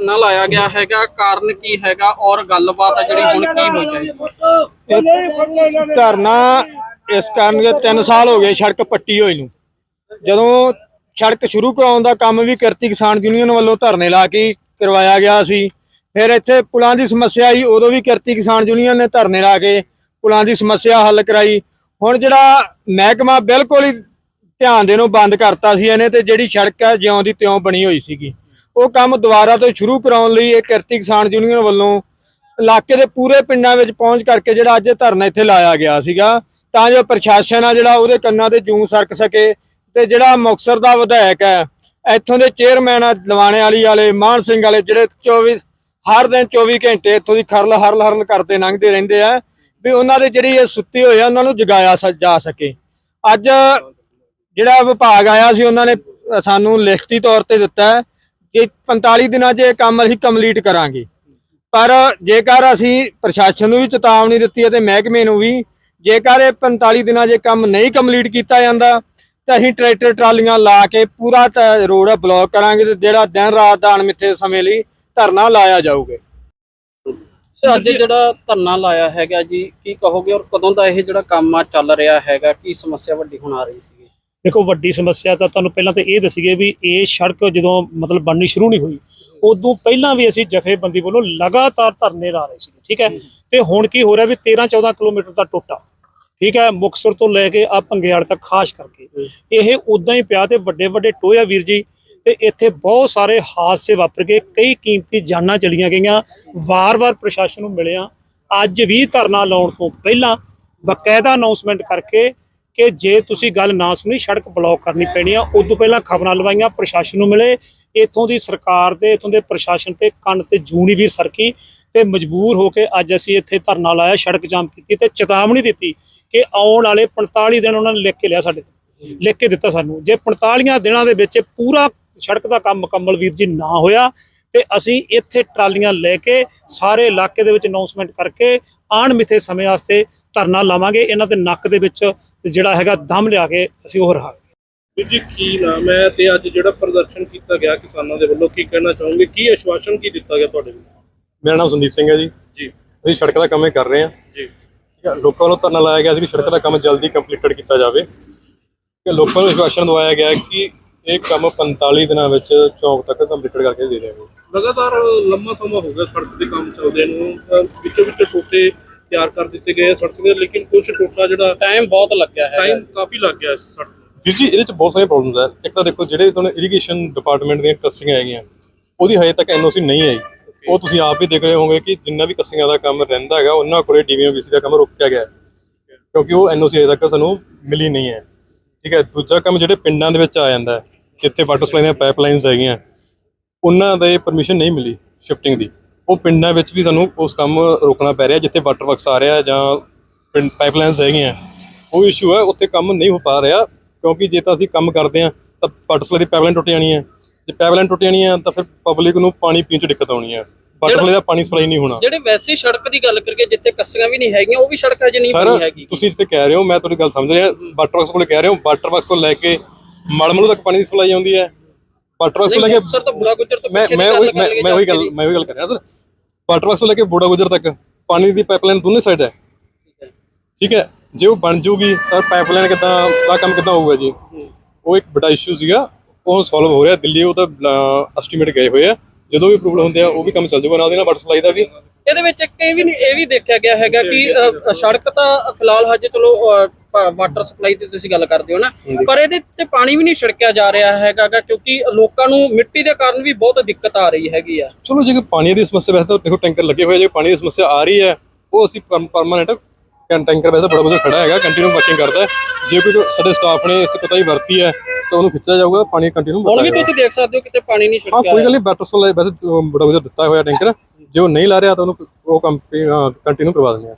ਨਾ ਲਾਇਆ ਗਿਆ ਹੈਗਾ, ਕਾਰਨ ਕੀ ਹੈਗਾ ਔਰ ਗੱਲਬਾਤ ਆ ਜਿਹੜੀ ਹੁਣ ਕੀ ਹੋ ਜਾਏ ਧਰਨਾ ਇਸ ਕਾਰਨ ਕਿ 3 ਸਾਲ ਹੋ ਗਏ ਸੜਕ ਪੱਟੀ ਹੋਈ ਨੂੰ। ਜਦੋਂ ਸੜਕ ਸ਼ੁਰੂ ਕਰਾਉਣ ਦਾ ਕੰਮ ਵੀ ਕਿਰਤੀ ਕਿਸਾਨ ਯੂਨੀਅਨ ਵੱਲੋਂ ਧਰਨੇ ਲਾ ਕੇ ਕਰਵਾਇਆ ਗਿਆ ਸੀ, ਫਿਰ ਇੱਥੇ ਪੁਲਾਂ ਦੀ ਸਮੱਸਿਆ ਆਈ, ਉਦੋਂ ਵੀ ਕਿਰਤੀ ਕਿਸਾਨ ਯੂਨੀਅਨ ਨੇ ਧਰਨੇ ਲਾ ਕੇ ਪੁਲਾਂ ਦੀ ਸਮੱਸਿਆ ਹੱਲ ਕਰਾਈ। ਹੁਣ ਜਿਹੜਾ ਮਹਿਕਮਾ ਬਿਲਕੁਲ ਹੀ ਧਿਆਨ ਦੇ ਬੰਦ ਕਰਤਾ ਸੀ ਇਹਨੇ ਤੇ ਜਿਹੜੀ ਸੜਕ ਹੈ ਜਿਉਂ ਦੀ ਤਿਉਂ ਬਣੀ ਹੋਈ ਸੀਗੀ। ਉਹ ਕੰਮ ਦੁਬਾਰਾ ਤੋਂ ਸ਼ੁਰੂ ਕਰਾਉਣ ਲਈ ਇਹ ਕਿਰਤੀ ਕਿਸਾਨ ਯੂਨੀਅਨ ਵੱਲੋਂ ਇਲਾਕੇ ਦੇ ਪੂਰੇ ਪਿੰਡਾਂ ਵਿੱਚ ਪਹੁੰਚ ਕਰਕੇ ਜਿਹੜਾ ਅੱਜ ਧਰਨਾ ਇੱਥੇ ਲਾਇਆ ਗਿਆ ਸੀਗਾ, ਤਾਂ ਜੋ ਪ੍ਰਸ਼ਾਸਨ ਆ ਜਿਹੜਾ ਉਹਦੇ ਕੰਨਾਂ ਤੇ ਜੂੰ ਸਰਕ ਸਕੇ ਤੇ ਜਿਹੜਾ ਮੁਕਤਸਰ ਦਾ ਵਿਧਾਇਕ ਹੈ, ਇੱਥੋਂ ਦੇ ਚੇਅਰਮੈਨ ਆ, ਲਵਾਣੇ ਵਾਲੀ ਵਾਲੇ, ਮਾਨ ਸਿੰਘ ਵਾਲੇ ਜਿਹੜੇ 24 ਹਰ ਦਿਨ 24 ਘੰਟੇ ਇੱਥੋਂ ਦੀ ਖਰਲ ਹਰਲ ਹਰਲ ਕਰਦੇ ਲੰਘਦੇ ਰਹਿੰਦੇ ਆ, ਵੀ ਉਹਨਾਂ ਦੇ ਜਿਹੜੀ ਇਹ ਸੁੱਤੀ ਹੋਈ ਆ, ਉਹਨਾਂ ਨੂੰ ਜਗਾਇਆ ਸ- ਜਾ ਸਕੇ। ਅੱਜ ਜਿਹੜਾ ਵਿਭਾਗ ਆਇਆ ਸੀ, ਉਹਨਾਂ ਨੇ ਸਾਨੂੰ ਲਿਖਤੀ ਤੌਰ ਤੇ ਦਿੱਤਾ ਕਿ 45 ਦਿਨਾਂ 'ਚ ਇਹ ਕੰਮ ਅਸੀਂ ਕੰਪਲੀਟ ਕਰਾਂਗੇ। ਪਰ ਜੇਕਰ ਅਸੀਂ ਪ੍ਰਸ਼ਾਸਨ ਨੂੰ ਵੀ ਚੇਤਾਵਨੀ ਦਿੱਤੀ ਹੈ ਤੇ ਮਹਿਕਮੇ ਨੂੰ ਵੀ, ਜੇਕਰ ਇਹ 45 ਦਿਨਾਂ 'ਚ ਕੰਮ ਨਹੀਂ ਕੰਪਲੀਟ ਕੀਤਾ ਜਾਂਦਾ, ਤਾਂ ਅਸੀਂ ਟਰੈਕਟਰ ਟਰਾਲੀਆਂ ਲਾ ਕੇ ਪੂਰਾ ਰੋਡ ਬਲੌਕ ਕਰਾਂਗੇ ਤੇ ਜਿਹੜਾ ਦਿਨ ਰਾਤ ਦਾ ਅਣਮਿੱਥੇ ਸਮੇਂ ਲਈ ਧਰਨਾ ਲਾਇਆ ਜਾਊਗਾ। ਤੇ ਅੱਜ ਜਿਹੜਾ ਧਰਨਾ ਲਾਇਆ ਹੈਗਾ ਜੀ, ਕੀ ਕਹੋਗੇ ਔਰ ਕਦੋਂ ਦਾ ਇਹ ਜਿਹੜਾ ਕੰਮ ਆ ਚੱਲ ਰਿਹਾ ਹੈਗਾ? ਕੀ ਸਮੱਸਿਆ ਵੱਡੀ ਹੁਣ ਆ ਰਹੀ ਸੀ? ਦੇਖੋ ਵੱਡੀ ਸਮੱਸਿਆ ਤਾਂ ਤੁਹਾਨੂੰ ਪਹਿਲਾਂ ਤਾਂ ਇਹ ਦੱਸੀਏ ਵੀ ਇਹ ਸੜਕ ਜਦੋਂ ਮਤਲਬ ਬਣਨੀ ਸ਼ੁਰੂ ਨਹੀਂ ਹੋਈ ਉਦੋਂ ਪਹਿਲਾਂ ਵੀ ਅਸੀਂ ਜਥੇਬੰਦੀ ਵੱਲੋਂ ਲਗਾਤਾਰ ਧਰਨੇ ਲਾ ਰਹੇ ਸੀ ਠੀਕ ਹੈ? ਤੇ ਹੁਣ ਕੀ ਹੋ ਰਿਹਾ ਵੀ 13 14 ਕਿਲੋਮੀਟਰ ਦਾ ਟੋਟਾ ਠੀਕ ਹੈ? ਮੁਕਤਸਰ ਤੋਂ ਲੈ ਕੇ ਆ ਪੰਗਿਆੜ ਤੱਕ ਖਾਸ ਕਰਕੇ। ਇਹ ਉਦਾਂ ਹੀ ਪਿਆ ਤੇ ਵੱਡੇ ਵੱਡੇ ਟੋਇਆ ਵੀਰ ਜੀ ਤੇ ਇੱਥੇ ਬਹੁਤ ਸਾਰੇ ਹਾਦਸੇ ਵਾਪਰ ਗਏ ਕਈ ਕੀਮਤੀ ਜਾਨਾਂ ਚਲੀਆਂ ਗਈਆਂ ਵਾਰ-ਵਾਰ ਪ੍ਰਸ਼ਾਸਨ ਨੂੰ ਮਿਲਿਆ। ਅੱਜ ਵੀ ਧਰਨਾ ਲਾਉਣ ਤੋਂ ਪਹਿਲਾਂ ਬਕਾਇਦਾ ਅਨਾਉਂਸਮੈਂਟ ਕਰਕੇ ਕਿ ਜੇ ਤੁਸੀਂ ਗੱਲ ਨਾ ਸੁਣੀ, ਸੜਕ ਬਲੌਕ ਕਰਨੀ ਪੈਣੀ ਆ। ਉਦੋਂ ਪਹਿਲਾਂ ਖਬਰਾਂ ਲਵਾਈਆਂ, ਪ੍ਰਸ਼ਾਸਨ ਨੂੰ ਮਿਲੇ। ਇੱਥੋਂ ਦੀ ਸਰਕਾਰ ਦੇ, ਇੱਥੋਂ ਦੇ ਪ੍ਰਸ਼ਾਸਨ ਤੇ ਕੰਨ ਤੇ ਜੂਨੀ ਵੀ ਸਰਕੀ। ਤੇ ਮਜਬੂਰ ਹੋ ਕੇ ਅੱਜ ਅਸੀਂ ਇੱਥੇ ਧਰਨਾ ਲਾਇਆ, ਸੜਕ ਜਾਮ ਕੀਤੀ ਤੇ ਚੇਤਾਵਨੀ ਦਿੱਤੀ ਕਿ ਆਉਣ ਵਾਲੇ 45 ਦਿਨ ਉਹਨਾਂ ਨੇ ਲਿਖ ਕੇ ਲਿਆ ਸਾਡੇ ਤੋਂ। ਲਿਖ ਕੇ ਦਿੱਤਾ ਸਾਨੂੰ। ਜੇ 45 ਦਿਨਾਂ ਦੇ ਵਿੱਚ ਪੂਰਾ ਸੜਕ ਦਾ ਕੰਮ ਮੁਕੰਮਲ ਵੀਰ ਜੀ ਨਾ ਹੋਇਆ ਤੇ ਅਸੀਂ ਇੱਥੇ ਟਰਾਲੀਆਂ ਲੈ ਕੇ ਸਾਰੇ ਇਲਾਕੇ ਦੇ ਵਿੱਚ ਅਨਾਉਂਸਮੈਂਟ ਕਰਕੇ ਆਣ ਮਿੱਥੇ ਸਮੇਂ ਵਾਸਤੇ ਧਰਨਾ ਲਾਵਾਂਗੇ। ਇਹਨਾਂ ਦੇ ਨੱਕ ਦੇ ਵਿੱਚ ਜਿਹੜਾ ਹੈਗਾ ਦਮ ਲਿਆ ਕੇ ਅਸੀਂ ਉਹ ਰਹਾ ਵੀਰ ਜੀ ਕੀ ਨਾਮ ਹੈ ਤੇ ਅੱਜ ਜਿਹੜਾ ਪ੍ਰਦਰਸ਼ਨ ਕੀਤਾ ਗਿਆ ਕਿਸਾਨਾਂ ਦੇ ਵੱਲੋਂ ਕੀ ਕਹਿਣਾ ਚਾਹੋਗੇ? ਕੀ ਆਸ਼ਵਾਸਨ ਕੀ ਦਿੱਤਾ ਗਿਆ ਤੁਹਾਡੇ ਵੱਲੋਂ? ਮੇਰਾ ਨਾਮ ਸੰਦੀਪ ਸਿੰਘ ਹੈ ਜੀ। ਜੀ। ਅਸੀਂ ਸੜਕ ਦਾ ਕੰਮ ਹੀ ਕਰ ਰਹੇ ਹਾਂ। ਜੀ। ਠੀਕ ਹੈ, ਲੋਕਾਂ ਵੱਲੋਂ ਧਰਨਾ ਲਾਇਆ ਗਿਆ ਸੀ ਕਿ ਸੜਕ ਦਾ ਕੰਮ ਜਲਦੀ ਕੰਪਲੀਟਡ ਕੀਤਾ ਜਾਵੇ। ਕਿ ਲੋਕਾਂ ਨੂੰ ਵਿਸ਼ਵਾਸਨ ਦਵਾਇਆ ਗਿਆ ਕਿ ਇਹ ਕੰਮ 45 ਦਿਨਾਂ ਵਿੱਚ ਚੌਂਕ ਤੱਕ ਕੰਪਲੀਟਡ ਕਰਕੇ ਦੇ ਦੇਵਾਂਗੇ ਲਗਾਤਾਰ ਲੰਮਾ ਸਮਾਂ ਹੋ ਗਿਆ ਸੜਕ ਦੇ ਕੰਮ ਚੱਲਦੇ ਨੂੰ। ਵਿੱਚੋਂ ਵਿੱਚ ਟੋਟੇ ਤਿਆਰ ਕਰ ਦਿੱਤੇ ਗਏ ਆ ਸੜਕ ਦੇ ਲੇਕਿਨ ਕੁਝ ਟੋਟਾ ਜਿਹੜਾ ਟਾਈਮ ਬਹੁਤ ਲੱਗਿਆ ਹੈ ਟਾਈਮ ਕਾਫੀ ਲੱਗ ਗਿਆ ਇਸ ਸੜਕ ਨੂੰ। ਵੀਰ ਜੀ ਇਹਦੇ ਚ ਬਹੁਤ ਸਾਰੇ ਪ੍ਰੋਬਲਮਸ ਹੈ ਇੱਕ ਤਾਂ ਦੇਖੋ ਜਿਹੜੇ ਤੁਹਾਨੂੰ ਇਰੀਗੇਸ਼ਨ ਡਿਪਾਰਟਮੈਂਟ ਦੀਆਂ ਕੱਸੀਆਂ ਹੈਗੀਆਂ ਉਹਦੀ ਹਜੇ ਤੱਕ ਐਨਓਸੀ ਨਹੀਂ ਆਈ। ਉਹ ਤੁਸੀਂ ਆਪ ਵੀ ਦੇਖ ਰਹੇ ਹੋਵੋਗੇ ਕਿ ਜਿੰਨਾ ਵੀ ਕੱਸੀਆਂ ਦਾ ਕੰਮ ਰਹਿੰਦਾ ਹੈਗਾ ਉਹਨਾਂ ਕੋਲੇ ਡੀਵੀਐਮਬੀਸੀ ਦਾ ਕੰਮ ਰੋਕਿਆ ਗਿਆ। ਹੈ। ਕਿਉਂਕਿ ਉਹ ਐਨਓਸੀ ਹਜੇ ਤੱਕ ਸਾਨੂੰ ਮਿਲੀ ਨਹੀਂ ਹੈ। ਠੀਕ ਹੈ ਦੂਜਾ ਕੰਮ ਜਿਹੜੇ ਪਿੰਡਾਂ ਦੇ ਵਿੱਚ ਆ ਜਾਂਦਾ ਹੈ ਜਿੱਥੇ ਵਾਟਰ ਸਪਲਾਈ ਦੀਆਂ ਪਾਈਪਲਾਈਨਸ ਹੈਗੀਆਂ ਉਹਨਾਂ ਦੇ ਪਰਮਿਸ਼ਨ ਨਹੀਂ ਮਿਲੀ ਸ਼ਿਫਟਿੰਗ ਦੀ। ਉਹ ਪਿੰਡਾਂ ਵਿੱਚ ਵੀ ਸਾਨੂੰ ਉਸ ਕੰਮ ਰੋਕਣਾ ਪੈ ਰਿਹਾ ਜਿੱਥੇ ਵਾਟਰ ਵਰਕਸ ਆ ਰਿਹਾ ਜਾਂ ਪਿੰਡ ਪਾਈਪਲਾਈਨਸ ਹੈਗੀਆਂ। ਉਹ ਇਸ਼ੂ ਹੈ ਉੱਥੇ ਕੰਮ ਨਹੀਂ ਹੋ ਪਾ ਰਿਹਾ ਕਿਉਂਕਿ ਜੇ ਤਾਂ ਅਸੀਂ ਕੰਮ ਕਰਦੇ ਹਾਂ ਤਾਂ ਵਾਟਰ ਸਪਲਾਈ ਦੀ ਪਾਈਪਲਾਈਨ ਟੁੱਟ ਜਾਣੀ ਹੈ। ਜੇ ਪਾਈਪਲਾਈਨ ਟੁੱਟ ਜਾਣੀ ਹੈ ਤਾਂ ਫਿਰ ਪਬਲਿਕ ਨੂੰ ਪਾਣੀ ਪੀਣ 'ਚ ਦਿੱਕਤ ਆਉਣੀ ਹੈ। ਵਾਟਰ ਸਪਲਾਈ ਦਾ ਪਾਣੀ ਸਪਲਾਈ ਨਹੀਂ ਹੋਣਾ। ਜਿਹੜੇ ਵੈਸੀ ਸੜਕ ਦੀ ਗੱਲ ਕਰੀਏ ਜਿੱਥੇ ਕੱਸੀਆਂ ਵੀ ਨਹੀਂ ਹੈਗੀਆਂ ਉਹ ਵੀ ਸੜਕ ਅਜੇ ਨਹੀਂ ਬਣੀ ਹੈਗੀ। ਤੁਸੀਂ ਜਿੱਥੇ ਕਹਿ ਰਹੇ ਹੋ ਮੈਂ ਤੁਹਾਡੀ ਗੱਲ ਸਮਝ ਰਿਹਾ। ਵਾਟਰ ਵਰਕਸ ਕੋਲੇ ਕਹਿ ਰਹੇ ਹੋ ਵਾਟਰ ਵਰਕਸ ਤੋਂ ਲੈ ਕੇ ਮਲਮਲੂ ਤੱਕ ਪਾਣੀ ਦੀ ਸਪਲਾਈ ਆਉਂਦੀ ਹੈ। ਵਾਟਰ ਵਰਕਸ ਤੋਂ ਲੈ ਕੇ ਸਰ ਤਾਂ ਬੁੜਾ ਗੁੱਜਰ ਤੋਂ ਮੈਂ ਮੈਂ ਉਹੀ- ਮੈਂ ਉਹੀ ਗੱਲ ਮੈਂ ਉਹੀ ਗੱਲ ਕਰ ਰਿਹਾ ਸਰ। ਵਾਟਰ ਵਰਕਸ ਤੋਂ ਲੈ ਕੇ ਬੋੜਾ ਗੁਜਰ ਤੱਕ ਪਾਣੀ ਦੀ ਪਾਈਪਲਾਈਨ ਦੋਨੇ ਸਾਈਡ ਹੈ। ਠੀਕ ਹੈ। ਜੇ ਉਹ ਬਣ ਜੂਗੀ ਤਾਂ ਪਾਈਪਲਾਈਨ ਕਿਦਾਂ ਦਾ ਕੰਮ ਕਿਦਾਂ ਹੋਊਗਾ ਜੀ? ਉਹ ਇੱਕ ਬੜਾ ਇਸ਼ੂ ਸੀਗਾ। ਉਹ ਸੋਲਵ ਹੋ ਰਿਹਾ। ਦਿੱਲੀ ਉਹ ਤਾਂ ਐਸਟੀਮੇਟ ਗਏ ਹੋਏ ਆ। ਜਦੋਂ ਵੀ ਅਪਰੂਵਲ ਹੁੰਦੇ ਆ ਉਹ ਵੀ ਕੰਮ ਚੱਲ ਜਾਊਗਾ। ਨਾਲ ਦੀ ਨਾਲ ਵਾਟਰ ਸਪਲਾਈ ਦਾ ਵੀ। ਇਹਦੇ ਵਿੱਚ ਇੱਕ ਇਹ ਵੀ ਇਹ ਵੀ ਦੇਖਿਆ ਗਿਆ ਹੈਗਾ ਕਿ ਸੜਕ ਤਾਂ ਫਿਲਹਾਲ ਹਜੇ ਚਲੋ ਵਾਟਰ ਸਪਲਾਈ ਦੀ ਤੁਸੀਂ ਗੱਲ ਕਰਦੇ ਹੋ ਨਾ ਪਰ ਇਹਦੇ ਤੇ ਪਾਣੀ ਵੀ ਨਹੀਂ ਛਿੜਕਿਆ ਜਾ ਰਿਹਾ ਹੈਗਾ ਕਿਉਂਕਿ ਲੋਕਾਂ ਨੂੰ ਮਿੱਟੀ ਦੇ ਕਾਰਨ ਵੀ ਬਹੁਤ ਦਿੱਕਤ ਆ ਰਹੀ ਹੈਗੀ ਆ। ਚਲੋ ਜੇ ਪਾਣੀ ਦੀ ਸਮੱਸਿਆ ਵੈਸੇ ਤਾਂ ਦੇਖੋ ਟੈਂਕਰ ਲੱਗੇ ਹੋਏ ਜੇ ਪਾਣੀ ਦੀ ਸਮੱਸਿਆ ਆ ਰਹੀ ਹੈ ਉਹ ਅਸੀਂ ਪਰਮਾਨੈਂਟ ਟੈਂਕਰ ਵੈਸੇ ਬੜਾ ਵਧੀਆ ਖੜਾ ਹੈਗਾ ਕੰਟੀਨਿਊ ਵਰਕਿੰਗ ਕਰਦਾ ਹੈ। ਜੇ ਕੋਈ ਸਾਡੇ ਸਟਾਫ ਨੇ ਇਸ ਪਤਾ ਹੀ ਵਰਤੀ ਹੈ ਤਾਂ ਉਹਨੂੰ ਖਿੱਚਿਆ ਜਾਊਗਾ ਪਾਣੀ ਕੰਟੀਨਿਊ ਹੁਣ ਵੀ ਤੁਸੀਂ ਦੇਖ ਸਕਦੇ ਹੋ ਕਿਤੇ ਪਾਣੀ ਨਹੀਂ ਹਾਂ ਛਿੜਕਿਆ ਕੋਈ ਗੱਲ ਨਹੀਂ ਵਾਟਰ ਸਪਲਾਈ ਵੈਸੇ ਬੜਾ ਵਧੀਆ ਦਿੱਤਾ ਹੋਇਆ ਟੈਂਕਰ। ਜੇ ਉਹ ਨਹੀਂ ਲਾ ਰਿਹਾ ਤਾਂ ਉਹਨੂੰ ਉਹ ਕੰਟੀਨਿਊ ਕਰਵਾ ਦਿੰਦੇ ਆ।